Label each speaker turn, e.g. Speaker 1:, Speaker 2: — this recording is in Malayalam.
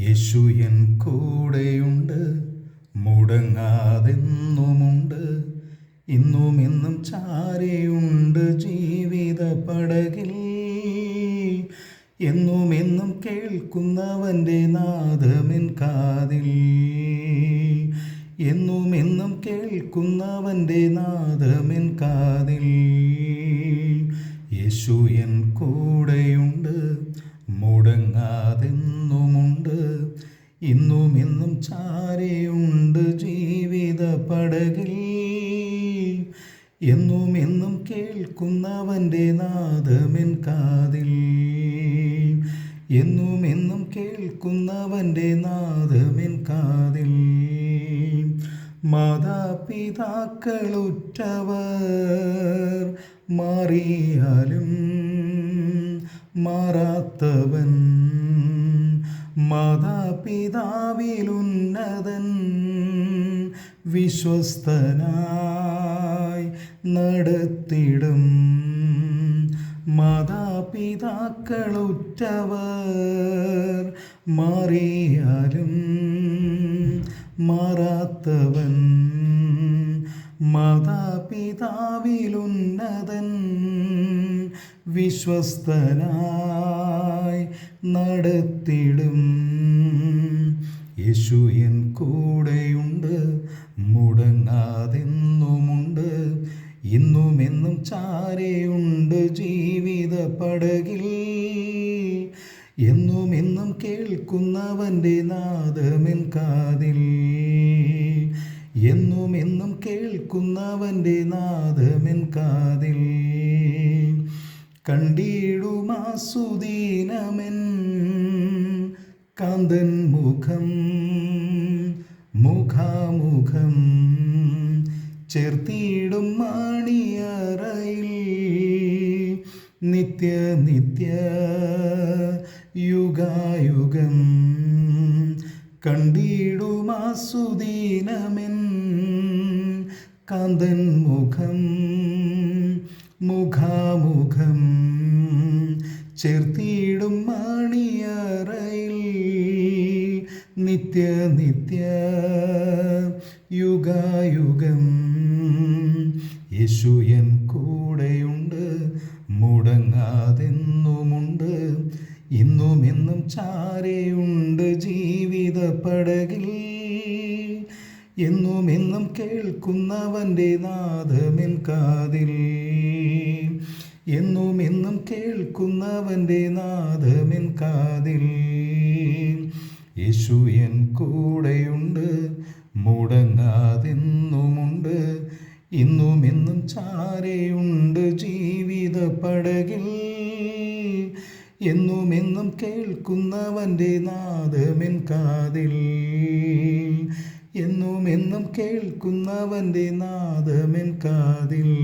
Speaker 1: യേശു എൻ കൂടെയുണ്ട് മുടങ്ങാതെന്നുമുണ്ട്. ഇന്നും ഇന്നും ചാരയുണ്ട് ജീവിത പടകിൽ. എന്നും എന്നും കേൾക്കുന്നവന്റെ നാദമെൻ കാതിൽ. എന്നും എന്നും കേൾക്കുന്നവന്റെ നാദമെൻ കാതിൽ. യേശു എൻ കൂടെയുണ്ട് മുടങ്ങാതെന്നുമുണ്ട്. ഇന്നും എന്നും ചാരിയുണ്ട് ജീവിത പടകിൽ. എന്നും എന്നും കേൾക്കുന്നവന്റെ നാദമെൻ കാതിൽ. എന്നും എന്നും കേൾക്കുന്നവന്റെ നാദമെൻ കാതിൽ. മാതാപിതാക്കളുറ്റവർ മാറിയാലും മാറാത്തവൻ മാതാപിതാവിലുന്നതൻ വിശ്വസ്തനായി നടത്തിടും. മാതാപിതാക്കളുറ്റവർ മാറിയാലും മാറാത്തവൻ മാതാപിതാവിലുന്നതൻ വിശ്വസ്തനായി നടത്തിടും. യേശു എൻ കൂടെയുണ്ട് മുടങ്ങാതെന്നുമുണ്ട്. ഇന്നും എന്നും ചാരെയുണ്ട് ജീവിത പടകിൽ എന്നും എന്നും കേൾക്കുന്നവന്റെ നാദമെൻ കാതിൽ. എന്നും എന്നും കേൾക്കുന്നവന്റെ നാദമെൻ കാതിൽ. കണ്ടിടുമാസുദീനമെൻ കാന്തൻ മുഖം മുഖാമുഖം ചേർത്തിടും മാണിയറയിൽ. നിത്യ നിത്യ യുഗായുഗം കണ്ടിടുമാസുദീനമെൻ കാന്തൻ മുഖം മുഖാമുഖം ചേർത്തിടും മാണിയറയിൽ. നിത്യ നിത്യ യുഗായുഗം. യേശു എൻ കൂടെയുണ്ട് മുടങ്ങാതെന്നുമുണ്ട്. ഇന്നും എന്നും ചാരയുണ്ട് ജീവിത പടകിൽ. എന്നും എന്നും കേൾക്കുന്നവന്റെ നാഥമിൽ കാതിൽ. എന്നും കേൾക്കുന്നവന്റെ നാഥമിൻ കാതിൽ. യേശു എൻ കൂടെയുണ്ട് മുടങ്ങാതെന്നുമുണ്ട്. ഇന്നും എന്നും ചാരയുണ്ട് ജീവിത പടകിൽ എന്നും എന്നും കേൾക്കുന്നവന്റെ നാദമെൻ കാതിൽ. എന്നും എന്നും കേൾക്കുന്നവന്റെ നാദമെൻ കാതിൽ.